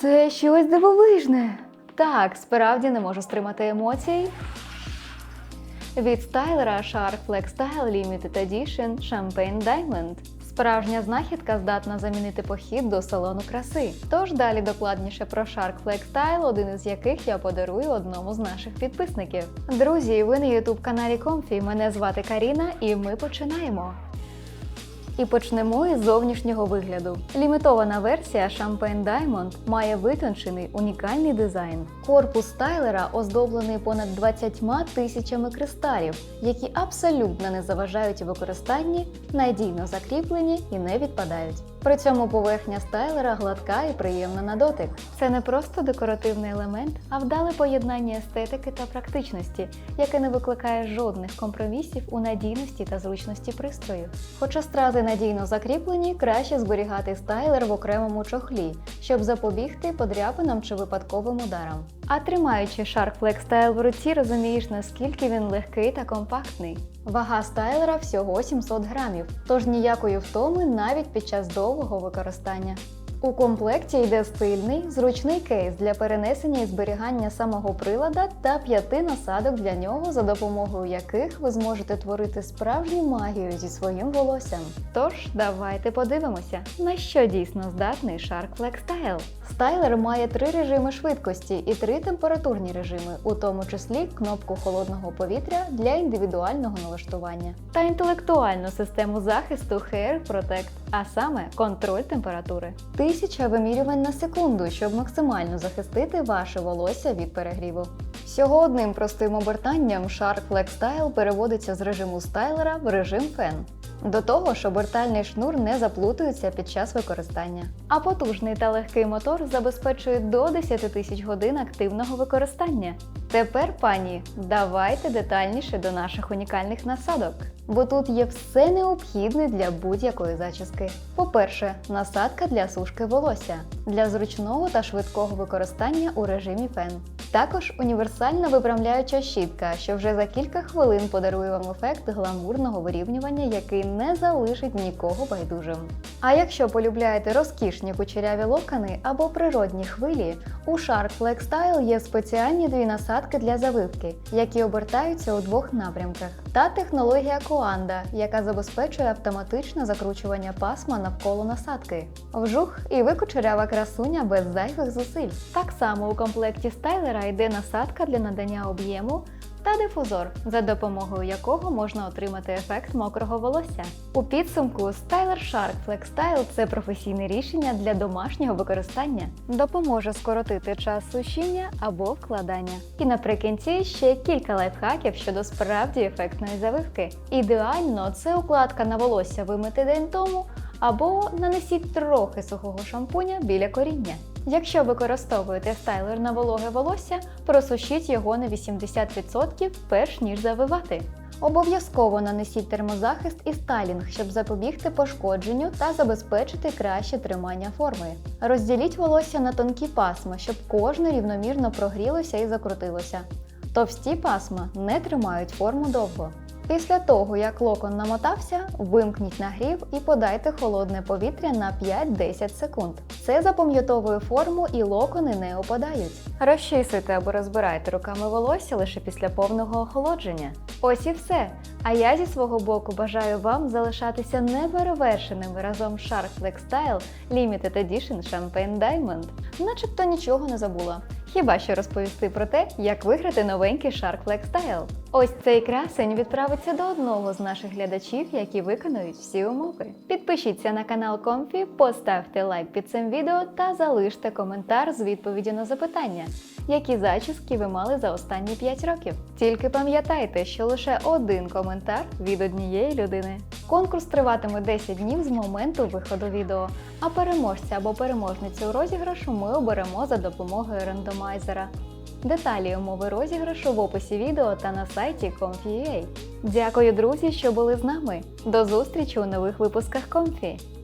Це щось дивовижне. Так, справді не можу стримати емоцій. Від стайлера Shark Flex Style Limited Edition Champagne Diamond. Справжня знахідка здатна замінити похід до салону краси. Тож далі докладніше про Shark Flex Style, один із яких я подарую одному з наших підписників. Друзі, ви на youtube каналі Comfy. Мене звати Каріна, і ми починаємо. І почнемо із зовнішнього вигляду. Лімітована версія Champagne Diamond має витончений унікальний дизайн. Корпус стайлера оздоблений понад 20 тисячами кристалів, які абсолютно не заважають використанні, надійно закріплені і не відпадають. При цьому поверхня стайлера гладка і приємна на дотик. Це не просто декоративний елемент, а вдале поєднання естетики та практичності, яке не викликає жодних компромісів у надійності та зручності пристрою. Хоча стрази надійно закріплені, краще зберігати стайлер в окремому чохлі, щоб запобігти подряпинам чи випадковим ударам. А тримаючи Shark Flex Style в руці, розумієш, наскільки він легкий та компактний. Вага стайлера всього 700 грамів, тож ніякої втоми навіть під час довгого використання. У комплекті йде стильний, зручний кейс для перенесення і зберігання самого прилада та п'яти насадок для нього, за допомогою яких ви зможете творити справжню магію зі своїм волоссям. Тож давайте подивимося, на що дійсно здатний Shark Flex Style. Стайлер має три режими швидкості і три температурні режими, у тому числі кнопку холодного повітря для індивідуального налаштування та інтелектуальну систему захисту Hair Protect, а саме контроль температури. Тисяча вимірювань на секунду, щоб максимально захистити ваше волосся від перегріву. Всього одним простим обертанням Shark Flex Style переводиться з режиму стайлера в режим фен. До того ж, обертальний шнур не заплутується під час використання. А потужний та легкий мотор забезпечує до 10 тисяч годин активного використання. Тепер, пані, давайте детальніше до наших унікальних насадок. Бо тут є все необхідне для будь-якої зачіски. По-перше, насадка для сушки волосся для зручного та швидкого використання у режимі фен. Також універсальна випрямляюча щітка, що вже за кілька хвилин подарує вам ефект гламурного вирівнювання, який не залишить нікого байдужим. А якщо полюбляєте розкішні кучеряві локони або природні хвилі, у Shark Flex Style є спеціальні дві насадки для завивки, які обертаються у двох напрямках, та технологія Коанда, яка забезпечує автоматичне закручування пасма навколо насадки. Вжух і ви кучерява красуня без зайвих зусиль. Так само у комплекті стайлера йде насадка для надання об'єму та дифузор, за допомогою якого можна отримати ефект мокрого волосся. У підсумку стайлер Shark Flex Style – це професійне рішення для домашнього використання, допоможе скоротити час сушіння або вкладання. І наприкінці ще кілька лайфхаків щодо справді ефектної завивки. Ідеально це укладка на волосся вимити день тому. Або нанесіть трохи сухого шампуня біля коріння. Якщо використовуєте стайлер на вологе волосся, просушіть його на 80% перш ніж завивати. Обов'язково нанесіть термозахист і стайлінг, щоб запобігти пошкодженню та забезпечити краще тримання форми. Розділіть волосся на тонкі пасма, щоб кожне рівномірно прогрілося і закрутилося. Товсті пасма не тримають форму довго. Після того, як локон намотався, вимкніть нагрів і подайте холодне повітря на 5-10 секунд. Це запам'ятовує форму і локони не опадають. Розчісуйте або розбирайте руками волосся лише після повного охолодження. Ось і все. А я зі свого боку бажаю вам залишатися неперевершеними разом Shark Flex Style Limited Edition Champagne Diamond. Начебто нічого не забула. Хіба що розповісти про те, як виграти новенький Shark Flex Style. Ось цей красень відправиться до одного з наших глядачів, які виконують всі умови. Підпишіться на канал Comfy, поставте лайк під цим відео та залиште коментар з відповіді на запитання, які зачіски ви мали за останні 5 років. Тільки пам'ятайте, що лише один коментар від однієї людини. Конкурс триватиме 10 днів з моменту виходу відео, а переможця або переможницю розіграшу ми оберемо за допомогою рандомайзера. Деталі умови розіграшу в описі відео та на сайті Comfy.ua. Дякую, друзі, що були з нами. До зустрічі у нових випусках Comfy!